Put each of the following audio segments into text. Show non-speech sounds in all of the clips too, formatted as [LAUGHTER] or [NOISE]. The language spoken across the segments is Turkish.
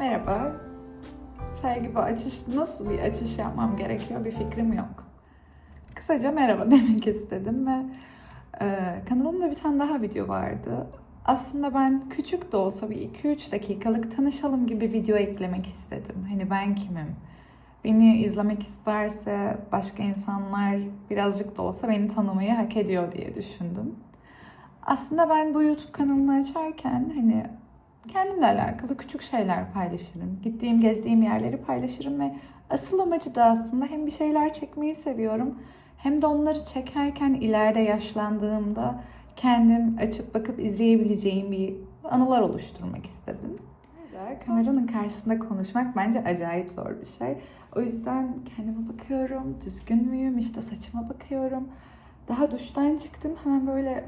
Merhaba. Sergi bu açış, nasıl bir açış yapmam gerekiyor bir fikrim yok. Kısaca merhaba [LAUGHS] demek istedim ve e, kanalımda bir tane daha video vardı. Aslında ben küçük de olsa bir 2-3 dakikalık tanışalım gibi video eklemek istedim. Hani ben kimim? Beni izlemek isterse başka insanlar birazcık da olsa beni tanımayı hak ediyor diye düşündüm. Aslında ben bu YouTube kanalını açarken hani kendimle alakalı küçük şeyler paylaşırım. Gittiğim, gezdiğim yerleri paylaşırım ve asıl amacı da aslında hem bir şeyler çekmeyi seviyorum hem de onları çekerken ileride yaşlandığımda kendim açıp bakıp izleyebileceğim bir anılar oluşturmak istedim. Kameranın karşısında konuşmak bence acayip zor bir şey. O yüzden kendime bakıyorum, düzgün müyüm, işte saçıma bakıyorum. Daha duştan çıktım, hemen böyle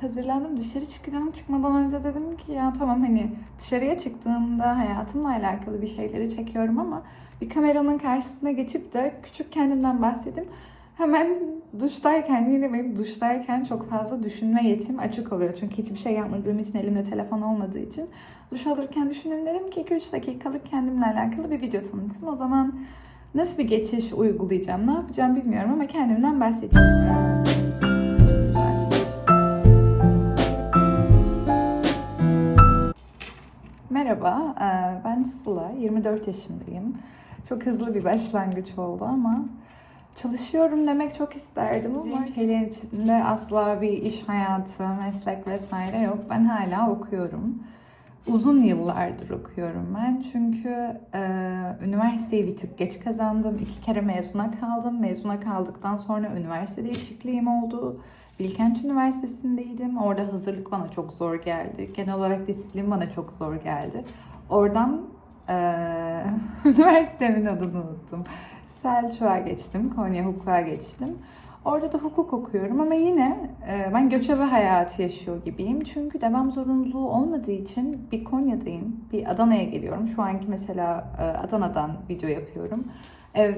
hazırlandım dışarı çıkacağım. Çıkmadan önce dedim ki ya tamam hani dışarıya çıktığımda hayatımla alakalı bir şeyleri çekiyorum ama bir kameranın karşısına geçip de küçük kendimden bahsedeyim. Hemen duştayken yine benim duştayken çok fazla düşünme yetim açık oluyor. Çünkü hiçbir şey yapmadığım için elimde telefon olmadığı için duş alırken düşündüm dedim ki 2-3 dakikalık kendimle alakalı bir video tanıtım. O zaman nasıl bir geçiş uygulayacağım, ne yapacağım bilmiyorum ama kendimden bahsedeyim. Merhaba, eee, ben Sıla, 24 yaşındayım. Çok hızlı bir başlangıç oldu ama çalışıyorum demek çok isterdim ama şeylerin içinde asla bir iş hayatı, meslek vesaire yok. Ben hala okuyorum. Uzun yıllardır okuyorum ben çünkü eee üniversiteyi bir tık geç kazandım. İki kere mezuna kaldım. Mezuna kaldıktan sonra üniversite değişikliğim oldu. Bilkent Üniversitesi'ndeydim. Orada hazırlık bana çok zor geldi. Genel olarak disiplin bana çok zor geldi. Oradan eee [LAUGHS] üniversitemin adını unuttum. Selçuk'a geçtim, Konya Hukuk'a geçtim. Orada da hukuk okuyorum ama yine e, ben göçebe hayatı yaşıyor gibiyim. Çünkü devam zorunluluğu olmadığı için bir Konya'dayım, bir Adana'ya geliyorum. Şu anki mesela e, Adana'dan video yapıyorum. Ev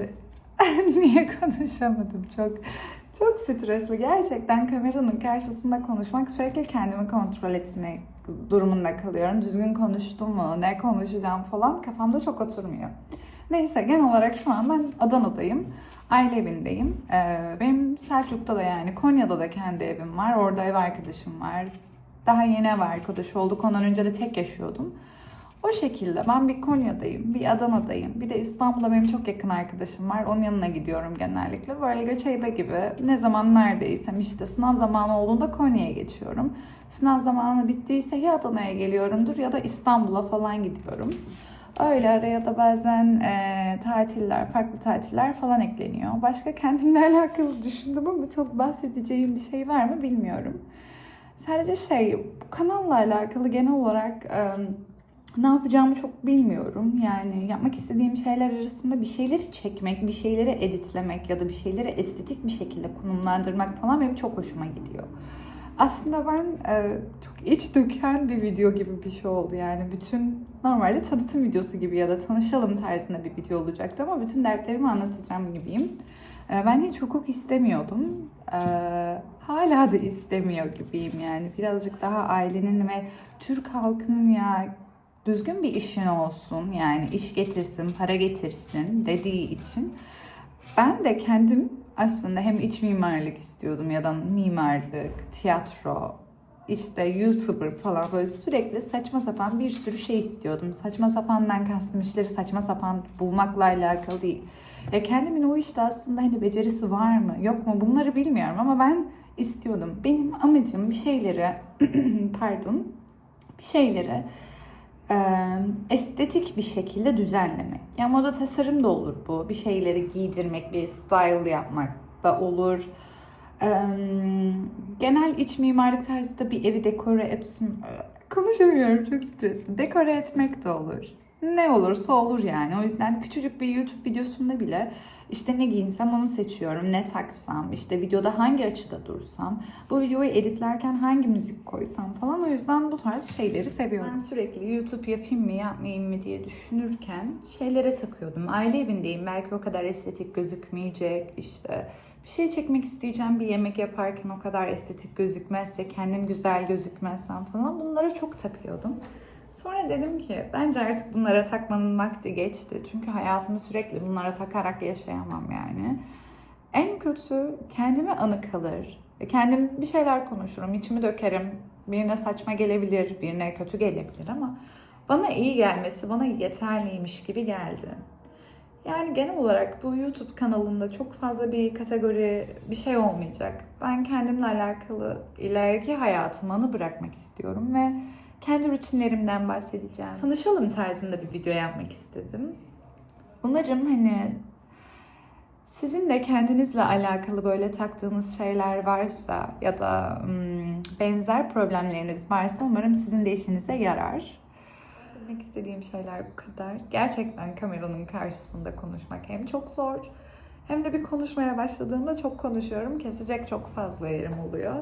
[LAUGHS] niye konuşamadım çok çok stresli. Gerçekten kameranın karşısında konuşmak sürekli kendimi kontrol etmek durumunda kalıyorum. Düzgün konuştum mu, ne konuşacağım falan kafamda çok oturmuyor. Neyse genel olarak şu an ben Adana'dayım. Aile evindeyim. Ee, benim Selçuk'ta da yani Konya'da da kendi evim var. Orada ev arkadaşım var. Daha yeni ev arkadaşı olduk. Ondan önce de tek yaşıyordum. O şekilde ben bir Konya'dayım, bir Adana'dayım. Bir de İstanbul'da benim çok yakın arkadaşım var. Onun yanına gidiyorum genellikle. Böyle göçebe gibi ne zaman neredeysem işte sınav zamanı olduğunda Konya'ya geçiyorum. Sınav zamanı bittiyse ya Adana'ya geliyorumdur ya da İstanbul'a falan gidiyorum. Öyle araya da bazen e, tatiller, farklı tatiller falan ekleniyor. Başka kendimle [LAUGHS] alakalı düşündüm ama çok bahsedeceğim bir şey var mı bilmiyorum. Sadece şey, bu kanalla alakalı genel olarak e, ne yapacağımı çok bilmiyorum. Yani yapmak istediğim şeyler arasında bir şeyleri çekmek, bir şeyleri editlemek ya da bir şeyleri estetik bir şekilde konumlandırmak falan benim çok hoşuma gidiyor. Aslında ben e, çok iç döken bir video gibi bir şey oldu yani. Bütün normalde tanıtım videosu gibi ya da tanışalım tarzında bir video olacaktı ama bütün dertlerimi anlatacağım gibiyim. E, ben hiç hukuk istemiyordum. E, hala da istemiyor gibiyim yani. Birazcık daha ailenin ve Türk halkının ya düzgün bir işin olsun yani iş getirsin, para getirsin dediği için ben de kendim aslında hem iç mimarlık istiyordum ya da mimarlık, tiyatro, işte YouTuber falan böyle sürekli saçma sapan bir sürü şey istiyordum. Saçma sapandan kastım işleri saçma sapan bulmakla alakalı değil. Ya kendimin o işte aslında hani becerisi var mı yok mu bunları bilmiyorum ama ben istiyordum. Benim amacım bir şeyleri [CLEARS THROAT] pardon bir şeyleri e, estetik bir şekilde düzenlemek. Ya moda tasarım da olur bu. Bir şeyleri giydirmek, bir style yapmak da olur. E, genel iç mimarlık tarzında bir evi dekore etsin. Konuşamıyorum çok stresli. Dekore etmek de olur. Ne olursa olur yani. O yüzden küçücük bir YouTube videosunda bile işte ne giyinsem onu seçiyorum. Ne taksam, işte videoda hangi açıda dursam, bu videoyu editlerken hangi müzik koysam falan. O yüzden bu tarz şeyleri seviyorum. Ben sürekli YouTube yapayım mı yapmayayım mı diye düşünürken şeylere takıyordum. Aile evindeyim. Belki o kadar estetik gözükmeyecek. işte bir şey çekmek isteyeceğim bir yemek yaparken o kadar estetik gözükmezse, kendim güzel gözükmezsem falan bunlara çok takıyordum. Sonra dedim ki bence artık bunlara takmanın vakti geçti. Çünkü hayatımı sürekli bunlara takarak yaşayamam yani. En kötü kendime anı kalır. E, Kendim bir şeyler konuşurum, içimi dökerim. Birine saçma gelebilir, birine kötü gelebilir ama bana iyi gelmesi bana yeterliymiş gibi geldi. Yani genel olarak bu YouTube kanalında çok fazla bir kategori bir şey olmayacak. Ben kendimle alakalı ileriki hayatımı anı bırakmak istiyorum ve kendi rutinlerimden bahsedeceğim. Tanışalım tarzında bir video yapmak istedim. Umarım hani sizin de kendinizle alakalı böyle taktığınız şeyler varsa ya da hmm, benzer problemleriniz varsa umarım sizin de işinize yarar. Bahsetmek istediğim şeyler bu kadar. Gerçekten kameranın karşısında konuşmak hem çok zor hem de bir konuşmaya başladığımda çok konuşuyorum. Kesecek çok fazla yerim oluyor.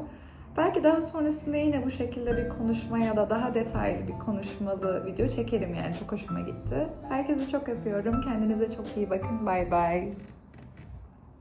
Belki daha sonrasında yine bu şekilde bir konuşma ya da daha detaylı bir konuşmalı video çekerim yani çok hoşuma gitti. Herkese çok öpüyorum. Kendinize çok iyi bakın. Bay bay.